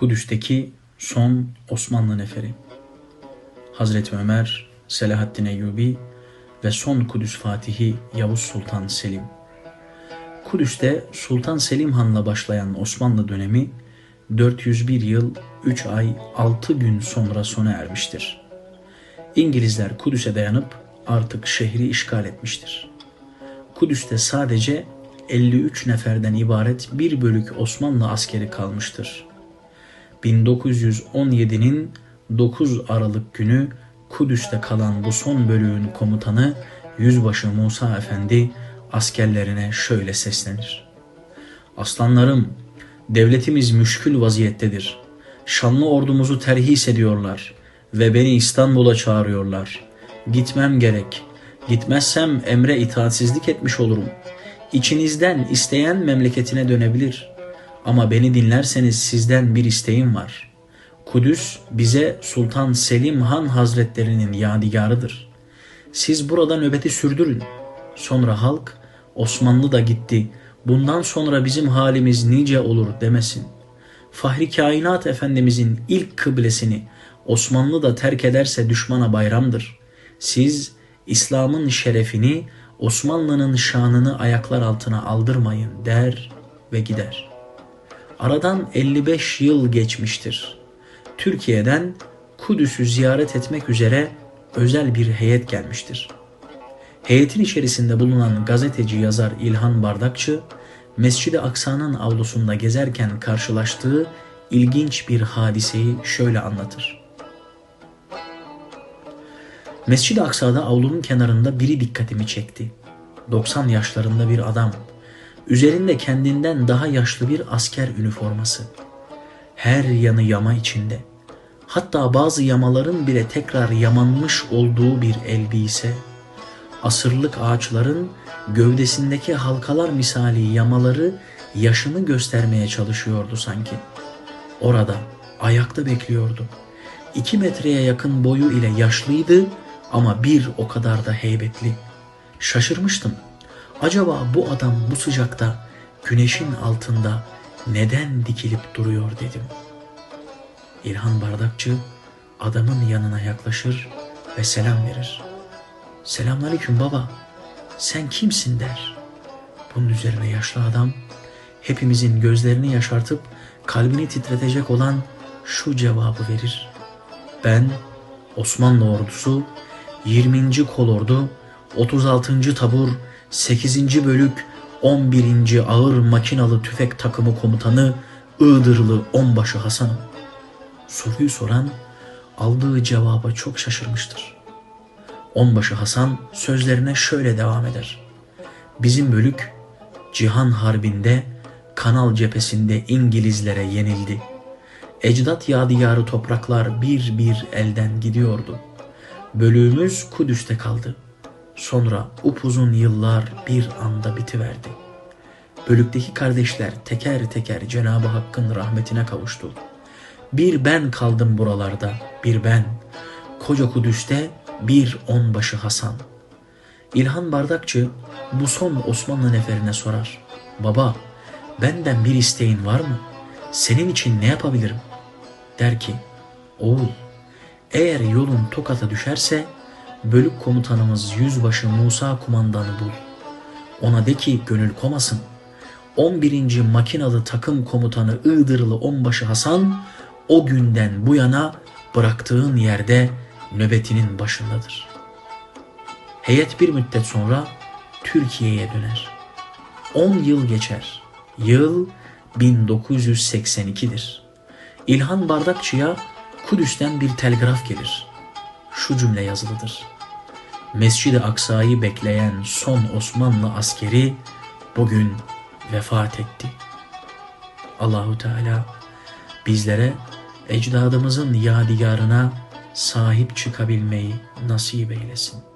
Kudüs'teki son Osmanlı neferi. Hazreti Ömer, Selahaddin Eyyubi ve son Kudüs Fatihi Yavuz Sultan Selim. Kudüs'te Sultan Selim Han'la başlayan Osmanlı dönemi 401 yıl 3 ay 6 gün sonra sona ermiştir. İngilizler Kudüs'e dayanıp artık şehri işgal etmiştir. Kudüs'te sadece 53 neferden ibaret bir bölük Osmanlı askeri kalmıştır. 1917'nin 9 Aralık günü Kudüs'te kalan bu son bölüğün komutanı Yüzbaşı Musa Efendi askerlerine şöyle seslenir. Aslanlarım, devletimiz müşkül vaziyettedir. Şanlı ordumuzu terhis ediyorlar ve beni İstanbul'a çağırıyorlar. Gitmem gerek. Gitmezsem emre itaatsizlik etmiş olurum. İçinizden isteyen memleketine dönebilir. Ama beni dinlerseniz sizden bir isteğim var. Kudüs bize Sultan Selim Han Hazretlerinin yadigarıdır. Siz burada nöbeti sürdürün. Sonra halk Osmanlı da gitti. Bundan sonra bizim halimiz nice olur demesin. Fahri Kainat Efendimizin ilk kıblesini Osmanlı da terk ederse düşmana bayramdır. Siz İslam'ın şerefini, Osmanlı'nın şanını ayaklar altına aldırmayın der ve gider. Aradan 55 yıl geçmiştir. Türkiye'den Kudüs'ü ziyaret etmek üzere özel bir heyet gelmiştir. Heyetin içerisinde bulunan gazeteci yazar İlhan Bardakçı, Mescid-i Aksa'nın avlusunda gezerken karşılaştığı ilginç bir hadiseyi şöyle anlatır. Mescid-i Aksa'da avlunun kenarında biri dikkatimi çekti. 90 yaşlarında bir adam. Üzerinde kendinden daha yaşlı bir asker üniforması. Her yanı yama içinde. Hatta bazı yamaların bile tekrar yamanmış olduğu bir elbise. Asırlık ağaçların gövdesindeki halkalar misali yamaları yaşını göstermeye çalışıyordu sanki. Orada ayakta bekliyordu. İki metreye yakın boyu ile yaşlıydı ama bir o kadar da heybetli. Şaşırmıştım. Acaba bu adam bu sıcakta güneşin altında neden dikilip duruyor dedim. İlhan Bardakçı adamın yanına yaklaşır ve selam verir. Selamünaleyküm baba. Sen kimsin der. Bunun üzerine yaşlı adam hepimizin gözlerini yaşartıp kalbini titretecek olan şu cevabı verir. Ben Osmanlı ordusu 20. kolordu 36. tabur 8. bölük 11. ağır makinalı tüfek takımı komutanı Iğdırlı Onbaşı Hasan'ım. Soruyu soran aldığı cevaba çok şaşırmıştır. Onbaşı Hasan sözlerine şöyle devam eder. Bizim bölük Cihan Harbi'nde Kanal cephesinde İngilizlere yenildi. Ecdat yadigarı topraklar bir bir elden gidiyordu. Bölüğümüz Kudüs'te kaldı. Sonra upuzun yıllar bir anda bitiverdi. Bölükteki kardeşler teker teker Cenab-ı Hakk'ın rahmetine kavuştu. Bir ben kaldım buralarda, bir ben. Koca Kudüs'te bir onbaşı Hasan. İlhan Bardakçı bu son Osmanlı neferine sorar. Baba, benden bir isteğin var mı? Senin için ne yapabilirim? Der ki, oğul, eğer yolun Tokat'a düşerse bölük komutanımız Yüzbaşı Musa kumandanı bul. Ona de ki gönül komasın. 11. makinalı takım komutanı Iğdırlı Onbaşı Hasan o günden bu yana bıraktığın yerde nöbetinin başındadır. Heyet bir müddet sonra Türkiye'ye döner. 10 yıl geçer. Yıl 1982'dir. İlhan Bardakçı'ya Kudüs'ten bir telgraf gelir. Şu cümle yazılıdır. Mescid-i Aksa'yı bekleyen son Osmanlı askeri bugün vefat etti. Allahu Teala bizlere ecdadımızın yadigarına sahip çıkabilmeyi nasip eylesin.